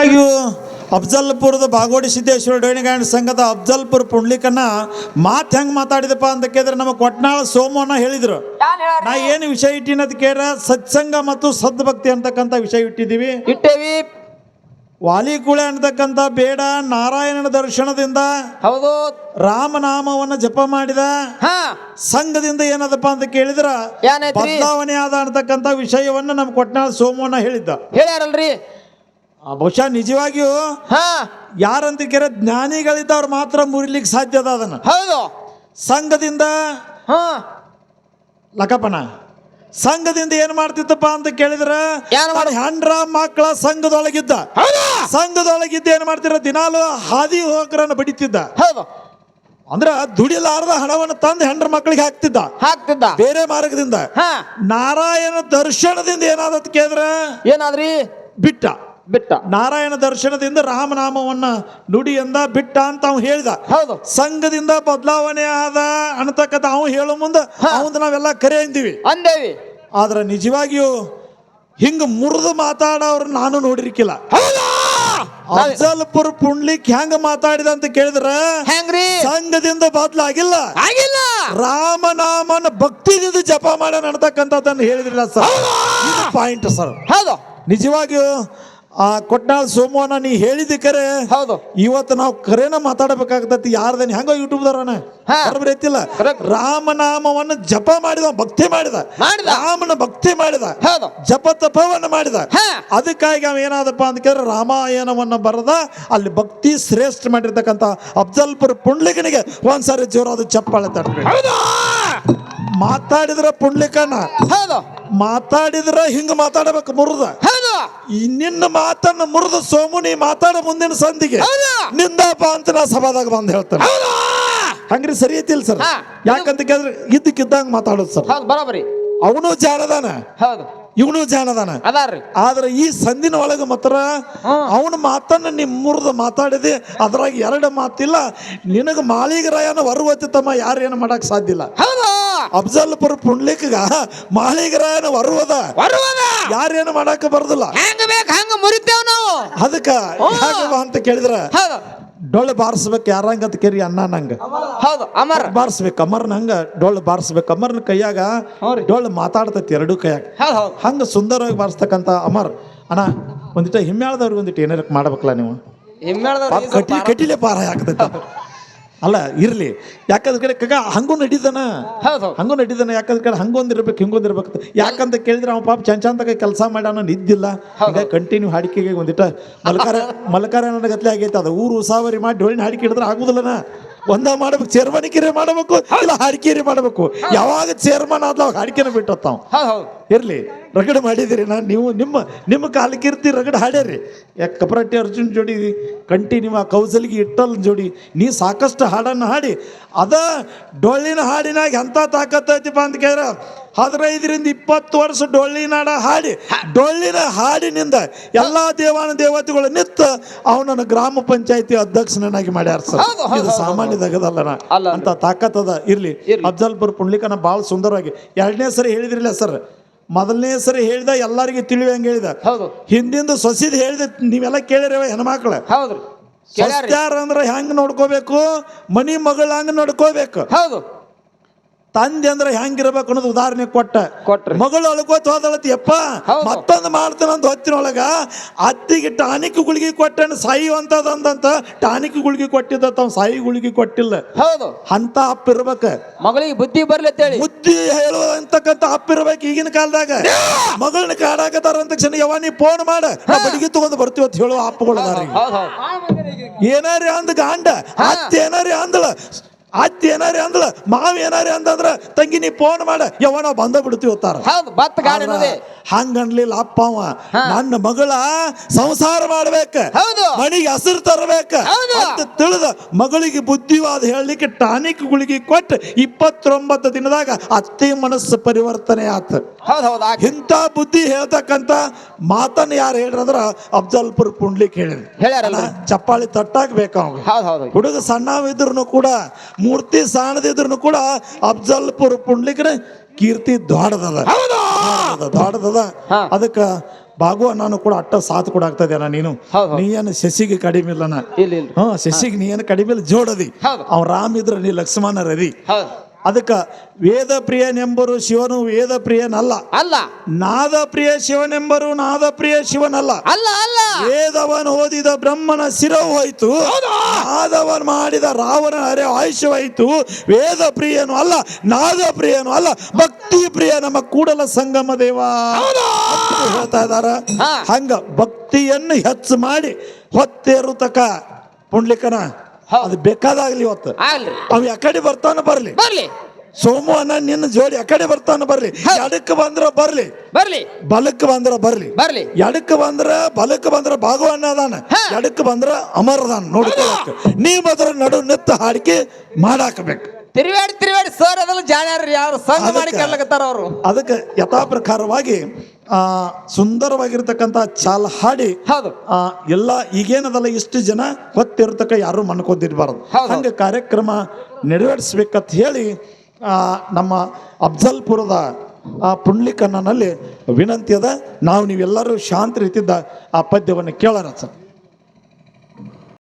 ಆಗಿಯೂ ಅಫ್ಜಲ್ಪುರದ ಬಾಗೋಡಿ ಸಿದ್ದೇಶ್ವರ ಡೋಣಿಗಾಯಣ ಸಂಘದ ಅಫ್ಜಲ್ಪುರ ಪುಂಡ್ಲಿಕನ್ನ ಮಾತು ಹೆಂಗೆ ಮಾತಾಡಿದಪ್ಪ ಅಂತ ಕೇಳಿದ್ರೆ ನಮ್ಮ ಕೊಟ್ನಾಳ ಸೋಮಣ್ಣ ಹೇಳಿದ್ರು. ನಾ ಏನು ವಿಷಯ ಇಟ್ಟಿನ ಅಂತ ಕೇಳಿದ್ರೆ ಸತ್ಸಂಗ ಮತ್ತು ಸದ್ಭಕ್ತಿ ಅಂತಕ್ಕಂಥ ವಿಷಯ ಇಟ್ಟಿದ್ದೀವಿ. ಇಟ್ಟೇವಿ. ವಾಲಿಕುಳೆ ಅಂತಕ್ಕಂಥ ಬೇಡ ನಾರಾಯಣನ ದರ್ಶನದಿಂದ ಹೌದು. ರಾಮನಾಮವನ್ನ ಜಪ ಮಾಡಿದ. ಸಂಘದಿಂದ ಏನದಪ್ಪ ಅಂತ ಕೇಳಿದ್ರ? ಬದಲಾವಣೆ ಆದ ಅಂತಕ್ಕಂಥ ವಿಷಯವನ್ನ ನಮ್ಮ ಕೊಟ್ನಾಳ ಸೋಮಣ್ಣ ಹೇಳಿದ್ದ. ಹೇಳ್ಯಾರಲ್ರಿ? ಬಹುಶಃ ನಿಜವಾಗಿಯೂ ಹಾ. ಯಾರಂತ ಕೇರ ಜ್ಞಾನಿಗಳಿದ್ದವ್ರು ಮಾತ್ರ ಮುರಿಲಿಕ್ಕೆ ಸಾಧ್ಯ ಅದ ಅದನ್ನ. ಹೌದು. ಸಂಘದಿಂದ ಹಾ. ಲಕಪನ ಸಂಘದಿಂದ ಏನ್ ಮಾಡ್ತಿತ್ತಪ್ಪ ಅಂತ ಕೇಳಿದ್ರ ಏನ್ ಮಾಡ- ಹೆಂಡ್ರ ಮಕ್ಕಳ ಸಂಘದೊಳಗಿದ್ದ. ಹೌದು. ಸಂಘದೊಳಗಿದ್ದ ಏನ್ ಮಾಡ್ತಿರ ದಿನಾಲು ಹಾದಿ ಹೋಗ್ರನ್ನ ಬಡಿತಿದ್ದ. ಹೌದು. ಅಂದ್ರ ದುಡಿಲಾರದ ಹಣವನ್ನು ತಂದು ಹೆಂಡ್ರ ಮಕ್ಕಳಿಗೆ ಹಾಕ್ತಿದ್ದ. ಹಾಕ್ತಿದ್ದ. ಬೇರೆ ಮಾರ್ಗದಿಂದ. ಹಾ. ನಾರಾಯಣ ದರ್ಶನದಿಂದ ಏನಾದತ್ ಕೇಳಿದ್ರ ಏನಾದ್ರಿ? ಬಿಟ್ಟ. ಬಿಟ್ಟ. ನಾರಾಯಣ ದರ್ಶನದಿಂದ ರಾಮನಾಮವನ್ನ ನುಡಿ ಎಂದ ಬಿಟ್ಟ ಅಂತ ಅವ್ನು ಹೇಳಿದ. ಹೌದು. ಸಂಘದಿಂದ ಬದಲಾವಣೆ ಆದ ಅನ್ನತಕ್ಕಂಥ ಅವ ಹೇಳೋ ಮುಂದೆ ಅವಂದು ನಾವೆಲ್ಲ ಕರೆ ಅಂತೀವಿ ಅಂದೇವಿ. ಆದ್ರೆ ನಿಜವಾಗಿಯೂ ಹಿಂಗ ಮುರಿದು ಮಾತಾಡೋರು ನಾನು ನೋಡಿರ್ಕಿಲ್ಲ. ಅಫ್ಜಲ್ಪುರ್ ಪುಂಡ್ಲಿಕ್ ಹೆಂಗ ಮಾತಾಡಿದ ಅಂತ ಕೇಳಿದ್ರ? ಹೆಂಗ್ರಿ ಸಂಘದಿಂದ ಬದಲಾಗಿಲ್ಲ. ಆಗಿಲ್ಲ. ರಾಮನಾಮನ ಭಕ್ತಿದಿಂದ ಜಪ ಮಾಡ್ಯಾನ ಅನ್ನತಕ್ಕಂಥದ್ದನ್ನು ಹೇಳಿದ್ರಲ್ಲ ಸರ್. ಪಾಯಿಂಟ್ ಸರ್ ಹೌದು. ನಿಜವಾಗಿಯೂ ಆ ಕೊಟ್ನಾಳ್ ಸೋಮವಾರ ನೀ ಹೇಳಿದ ಕರೆ? ಹೌದು. ಇವತ್ತು ನಾವು ಕರೆನ ಮಾತಾಡಬೇಕಾಗ್ತತಿ ಯಾರ್ದನ್ ಹೆಂಗೋ. ಬರೋಬ್ಬರಿ ಐತಿಲ್ಲ Correct. ರಾಮನಾಮವನ್ನು ಜಪ ಮಾಡಿದ ಭಕ್ತಿ ಮಾಡಿದ. ರಾಮನ ಭಕ್ತಿ ಮಾಡಿದ. ಜಪ ತಪವನ್ನು ಮಾಡಿದ. ಅದಕ್ಕಾಗಿ ಅವ ಏನಾದಪ್ಪ ಅಂತ ಕೇಳಿದ್ರೆ ರಾಮಾಯಣವನ್ನ ಬರದ ಅಲ್ಲಿ ಭಕ್ತಿ ಶ್ರೇಷ್ಠ ಮಾಡಿರ್ತಕ್ಕಂಥ ಅಫ್ಜಲ್ಪುರ್ ಪುಂಡ್ಲಿಗನಿಗೆ ಒಂದ್ಸಾರಿ ಜೋರಾದ ಚಪ್ಪಾಳೆ ಹೌದಾ? ಮಾತಾಡಿದ್ರ ಪುಂಡ್ಲಿಕನ ಹೌದು. ಮಾತಾಡಿದ್ರ ಹಿಂಗ ಮಾತಾಡಬೇಕು ಮುರಿದ. ಹೌದು. ಈ ನಿನ್ನ ಮಾತನ್ನ ಮುರಿದ ಸೋಮು ನೀ ಮಾತಾಡ ಮುಂದಿನ ಸಂಧಿಗೆ ಹೌದು. ನಿಂದಪ್ಪ ಅಂತ ನಾ ಸಭಾದಾಗ ಬಂದು ಹೇಳ್ತಾನೆ. ಹೌದಾ. ಹಂಗ್ರಿ ಸರಿ ಐತಿಲ್ ಸರ್? ಹಾ. ಯಾಕಂತ ಕೇಳಿದ್ರೆ ಇದ್ದಕ್ಕಿದ್ದಂಗ ಮಾತಾಡೋದು ಸರ್. ಹೌದು ಬರೋಬರಿ. ಅವನು ಜಾಣದಾನ ಹೌದು. ಇವನು ಜಾನದಾನ ಅದಾರ್ರಿ. ಆದ್ರೆ ಈ ಸಂದಿನ ಒಳಗೆ ಮಾತ್ರ ಅವನ ಮಾತನ್ನ ನಿಮ್ ಮುರಿದು ಮಾತಾಡಿದೆ. ಅದ್ರಾಗ ಎರಡು ಮಾತಿಲ್ಲ. ನಿನಗೆ ಮಾಳಿಗರಾಯನ ಹೊರವತ್ತಿತ್ತಮ್ಮ ಯಾರು ಏನು ಮಾಡಕ್ ಸಾಧ್ಯ ಇಲ್ಲ. ಹೌದು. ಅಫ್ಜಲ್ಪುರ ಪುಂಡ್ಲಿಕ್ಗ ಮಾಳಿಗರಾಯನ ಹೊರವದ ಬರುವದ ಯಾರೇನು ಮಾಡಕ್ ಬರೋದಿಲ್ಲ. ಹೆಂಗ ಬೇಕು ಹಂಗ ಮುರಿತೇವ್ ನಾವು. ಅದಕ್ಕ ಅಂತ ಕೇಳಿದ್ರ? ಡೊಳ್ಳು ಬಾರಿಸ್ಬೇಕು ಯಾರಂಗ ಅಂತ ಕೇರಿ ಅಣ್ಣ ನಂಗ. ಹೌದು ಅಮರ್. ಬಾರಿಸ್ಬೇಕು ಅಮರ್ನ ಹಂಗ ಡೊಳ್ಳು ಬಾರಿಸ್ಬೇಕು ಅಮರ್ನ ಕೈಯಾಗ ಡೊಳ್ಳು ಮಾತಾಡ್ತೈತಿ ಎರಡೂ ಕೈಯಾಗ. ಹಂಗ ಸುಂದರವಾಗಿ ಬಾರಿಸ್ತಕ್ಕಂತ ಅಮರ್. ಅಣ್ಣ ಒಂದಿಟ್ಟು ಹಿಮ್ಮೇಳದವ್ರಿಗೆ ಒಂದಿಟ್ಟು ಏನಾರ ಮಾಡ್ಬೇಕಲ್ಲ ನೀವು? ಕಟ್ಟಿಲೆ ಪಾರ ಹಾಕ್ತೈತಿ ಅಲ್ಲ ಇರ್ಲಿ. ಯಾಕಂದ್ರೆ ಕಡೆ ಕಗ ಹಂಗೂ ನಡೀತಾನ? ಹಂಗೂ ನಡೀತಾನೆ? ಯಾಕಂದ್ರೆ ಕಡೆ ಹಂಗೊಂದಿರ್ಬೇಕು ಹಿಂಗೊಂದಿರ್ಬೇಕು ಯಾಕಂತ ಕೇಳಿದ್ರೆ ಅವ ಪಾಪ ಚಂದ ಚಂದಾಗ ಕೆಲಸ ಮಾಡ್ಯಾನ ನಿದ್ದಿಲ್ಲ. ಕಂಟಿನ್ಯೂ ಹಾಡಿಕೆಗೆ ಒಂದಿಟ ಮಲ್ಕಾರ ಮಲ್ಕಾರ ಗತ್ಲೆ ಆಗೈತೆ. ಅದು ಊರು ಉಸಾವರಿ ಮಾಡಿ ಡೊಳ್ಳಿನ ಹಾಡಿಕೆ ಹಿಡಿದ್ರೆ ಆಗುದಿಲ್ಲನ? ಒಂದ ಮಾಡ್ಬೇಕು ಚೇರ್ಮನಿಕಿರಿ ಮಾಡಬೇಕು ಇಲ್ಲ ಹಾಡಿಕೆರಿ ಮಾಡಬೇಕು. ಯಾವಾಗ ಚೇರ್ಮನ್ ಆದ್ಲ ಅವಾಗ ಹಾಡಿಕೆನ ಹೌದು ಇರ್ಲಿ ರಗಡೆ ಮಾಡಿದಿರಿ ನಾನು ನೀವು ನಿಮ್ಮ ನಿಮ್ಮ ಕಾಲಕ್ಕಿರ್ತಿ ರಗಡೆ ಹಾಡ್ಯಾರಿ. ಯಾಕೆ ಕಪರಟ್ಟಿ ಅರ್ಜುನ್ ಜೋಡಿ ಕಂಟಿನ್ಯೂ ಆ ಕೌಸಲ್ಗಿ ಇಟ್ಟಲ್ ಜೋಡಿ ನೀ ಸಾಕಷ್ಟು ಹಾಡನ್ನು ಹಾಡಿ. ಅದ ಡೊಳ್ಳಿನ ಹಾಡಿನಾಗ ಎಂಥ ತಾಕತ್ತೈತಿಪ್ಪ ಅಂತ ಕೇಳಿದ್ರೆ ಹದಿನೈದರಿಂದ ಇಪ್ಪತ್ತು ವರ್ಷ ಡೊಳ್ಳಿನಾಡ ಹಾಡಿ ಡೊಳ್ಳಿನ ಹಾಡಿನಿಂದ ಎಲ್ಲ ದೇವಾನ ದೇವತೆಗಳು ನಿತ್ತ ಅವನನ್ನು ಗ್ರಾಮ ಪಂಚಾಯತಿ ಅಧ್ಯಕ್ಷನನ್ನಾಗಿ ಮಾಡ್ಯಾರ ಸರ್. ಇದು ಸಾಮಾನ್ಯದಾಗದಲ್ಲ. ಅಂತ ತಾಕತ್ತದ ಇರ್ಲಿ. ಅಫ್ಜಲ್ಪುರ್ ಪುಂಡ್ಲಿಕನ ಭಾಳ ಸುಂದರವಾಗಿ. ಎರಡನೇ ಸರಿ ಹೇಳಿದ್ರಿಲ್ಲ ಸರ್. ಮೊದಲನೇ ಸರಿ ಹೇಳಿದ ಎಲ್ಲರಿಗೆ ತಿಳಿವಂಗೆ ಹೇಳಿದ. ಹೌದು. ಹಿಂದಿಂದ ಸೊಸಿದ್ ಹೇಳಿದ ನೀವೆಲ್ಲ ಕೇಳಿರವ ಹೆಣ್ಮಕ್ಳ. ಅಂದ್ರೆ ಹೆಂಗ್ ನೋಡ್ಕೋಬೇಕು? ಮನಿ ಮಗಳ ಹಂಗ ನೋಡ್ಕೋಬೇಕು? ಹೌದು. ತಂದೆ ಅಂದ್ರೆ ಹೆಂಗಿರ್ಬೇಕು ಅನ್ನೋದು ಉದಾಹರಣೆ ಕೊಟ್ಟ. ಕೊಟ್ರಿ. ಮಗಳು ಅಳ್ಕೋತ ಹೋದಳತಿ ಅಪ್ಪ ಮತ್ತೊಂದು ಮಾಡ್ತಾನಂತ ಹೊತ್ತಿನೊಳಗ ಅತ್ತಿಗೆ ಟಾನಿಕ್ ಗುಳಿಗೆ ಕೊಟ್ಟನ ಸಾಯುವಂತದಂದಂತ ಟಾನಿಕ್ ಗುಳಿಗೆ ಕೊಟ್ಟಿದ್ದ ತಾವ್ ಸಾಯಿ ಗುಳಿಗೆ ಕೊಟ್ಟಿಲ್ಲ. ಹೌದು. ಅಂತ ಅಪ್ಪ ಇರ್ಬೇಕ. ಮಗಳಿಗೆ ಬುದ್ಧಿ ಬರ್ಲಿ ಅಂತೇಳಿ. ಬುದ್ಧಿ ಹೇಳುವಂತಕ್ಕಂಥ ಅಪ್ಪ ಇರ್ಬೇಕು ಈಗಿನ ಕಾಲದಾಗ. ಮಗಳನ್ನ ಕಾಡಾಕತ್ತಾರ ಅಂತ ಕ್ಷಣ ಯಾವ ನೀ ಫೋನ್ ಮಾಡ. ಬಡಿಗೆ ತಗೊಂಡು ಬರ್ತೀವಿ ಅಂತ ಹೇಳುವ ಅಪ್ಪಗಳು ಏನಾರಿ ಅಂದ ಗಾಂಡ ಅತ್ತೆ ಏನಾರಿ ಅಂದಳ. ಅತ್ತೆ ಏನಾರಿ ಅಂದ್ರೆ ಮಾವ ಏನಾರೇ ಅಂದಂದ್ರ ತಂಗಿ ನೀ ಫೋನ್ ಮಾಡ ಯಾವ ನಾವು ಬಂದ ಬಿಡ್ತೀವಿ ಅಂತಾರ. ಹೌದು ಬತ್ತ ಗಾಡಿ ಅನ್ನೋದೇ. ಹಂಗನ್ಲಿಲ್ಲ ಅಪ್ಪ ಅವ. ನನ್ನ ಮಗಳ ಸಂಸಾರ ಮಾಡ್ಬೇಕ. ಹೌದು. ಮಣಿಗೆ ಹಸಿರು ತರಬೇಕ. ಅಂತ ತಿಳಿದ ಮಗಳಿಗೆ ಬುದ್ಧಿವಾದ ಹೇಳಲಿಕ್ಕೆ ಟಾನಿಕ್ ಗುಳಿಗೆ ಕೊಟ್ಟು ಇಪ್ಪತ್ತೊಂಬತ್ತು ದಿನದಾಗ ಅತ್ತೆ ಮನಸ್ಸು ಪರಿವರ್ತನೆ ಆತ. ಇಂಥ ಬುದ್ಧಿ ಹೇಳ್ತಕ್ಕಂಥ ಮಾತನ್ನ ಯಾರು ಹೇಳ್ರಂದ್ರ ಅಫ್ಜಲ್ಪುರ್ ಪುಂಡ್ಲಿಕ್ ಹೇಳಿದ್ರು. ಚಪ್ಪಾಳಿ ತಟ್ಟಾಗ್ಬೇಕು ಹೌದು ಹುಡುಗ ಸಣ್ಣವಿದ್ರು ಕೂಡ ಮೂರ್ತಿ ಸಾಣದಿದ್ರು ಕೂಡ ಅಫ್ಜಲ್ಪುರ್ ಪುಂಡ್ಲಿಕ್ನ ಕೀರ್ತಿ ದೊಡ್ಡದದ ದೊಡ್ಡದದ, ಅದಕ್ಕೆ ಬಾಗುವ ನಾನು ಕೂಡ ಅಟ್ಟ ಸಾಥ್ ಕೂಡ ಆಗ್ತದೆ ಅಣ್ಣ ನೀನು. ನೀ ಏನು ಶಶಿಗೆ ಕಡಿಮೆ ಇಲ್ಲನ? ಇಲ್ಲ ಹಾ ಶಶಿಗೆ ನೀ ಏನು ಕಡಿಮೆ ಇಲ್ಲ ಜೋಡದಿ. ಹೌದು. ಅವ್ ರಾಮ್ ಇದ್ರ ನೀ ಲಕ್ಷ್ಮಣ ರದಿ ಅದಕ್ಕ ವೇದ ಪ್ರಿಯನೆಂಬರು ಶಿವನು ವೇದ ಪ್ರಿಯನಲ್ಲ ಅಲ್ಲ. ನಾದ ಪ್ರಿಯ ಶಿವನೆಂಬರು ನಾದ ಪ್ರಿಯ ಶಿವನಲ್ಲ. ಅಲ್ಲ ಅಲ್ಲ. ವೇದವನು ಓದಿದ ಬ್ರಹ್ಮನ ಶಿರವು ಹೋಯ್ತು. ನಾದವನ್ ಮಾಡಿದ ರಾವಣ ಅರೆ ಆಯುಷ್ಯವಾಯಿತು ವೇದ ಪ್ರಿಯನು ಅಲ್ಲ ನಾದ ಪ್ರಿಯನು ಅಲ್ಲ. ಭಕ್ತಿ ಪ್ರಿಯ ನಮ್ಮ ಕೂಡಲ ಸಂಗಮ ದೇವ. ಹೇಳ್ತಾ ಇದಾರ. ಹಂಗ ಭಕ್ತಿಯನ್ನು ಹೆಚ್ಚು ಮಾಡಿ ಹೊತ್ತೇರುತಕ ಪುಂಡ್ಲಿಕನ. ಅದು ಬೇಕಾದಾಗ್ಲಿ ಇವತ್ತು. ಆಗ್ಲಿ. ಅವ್ ಯಾಕಡೆ ಬರ್ತಾನ ಬರ್ಲಿ. ಬರ್ಲಿ. ಸೋಮವನ ನಿನ್ನ ಜೋಡಿ ಯಾಕಡೆ ಬರ್ತಾನ ಬರ್ಲಿ. ಎಡಕ್ಕೆ ಬಂದ್ರ ಬರ್ಲಿ. ಬರ್ಲಿ. ಬಲಕ್ಕೆ ಬಂದ್ರ ಬರ್ಲಿ. ಬರ್ಲಿ. ಎಡಕ್ಕೆ ಬಂದ್ರ ಬಲಕ್ಕೆ ಬಂದ್ರ ಭಾಗವನ್ನ ಅದಾನ. ಎಡಕ್ಕೆ ಬಂದ್ರ ಅಮರದಾನ. ನೋಡ್ಕೊಳಕ್ ನೀವ್ ಅದ್ರ ನಡು ನಿತ್ತ ಹಾಡಿಕೆ ಮಾಡಾಕಬೇಕು. ತಿರುವಾಡಿ ತಿರುವಾಡಿ ಸರ್ ಅದಲ್ಲ ಜಾಣ್ಯಾರ ಯಾರು ಸಂಘ ಮಾಡಿ ಕೇಳಕತ್ತಾರ ಅವರು? ಅದಕ್ಕೆ ಯಥಾ ಪ್ರಕಾರವಾಗಿ ಆ ಸುಂದರವಾಗಿರ್ತಕ್ಕಂಥ ಚಾಲ್ ಹಾಡಿ ಹೌದು. ಆ ಎಲ್ಲ ಈಗೇನದಲ್ಲ ಇಷ್ಟು ಜನ ಗೊತ್ತಿರತಕ್ಕ ಯಾರು ಮನ್ಕೋದಿರ್ಬಾರ್ದು. ಹಂಗೆ ಕಾರ್ಯಕ್ರಮ ನೆರವೇರಿಸ್ಬೇಕಂತ ಹೇಳಿ ಆ, ನಮ್ಮ ಅಫ್ಜಲ್ಪುರದ ಆ ಪುಂಡ್ಲಿಕಣ್ಣನಲ್ಲಿ ವಿನಂತಿ ಅದ. ನಾವು ನೀವೆಲ್ಲರೂ ಶಾಂತ ರೀತಿಯಿಂದ ಆ ಪದ್ಯವನ್ನು ಕೇಳೋಣ ಸರ್.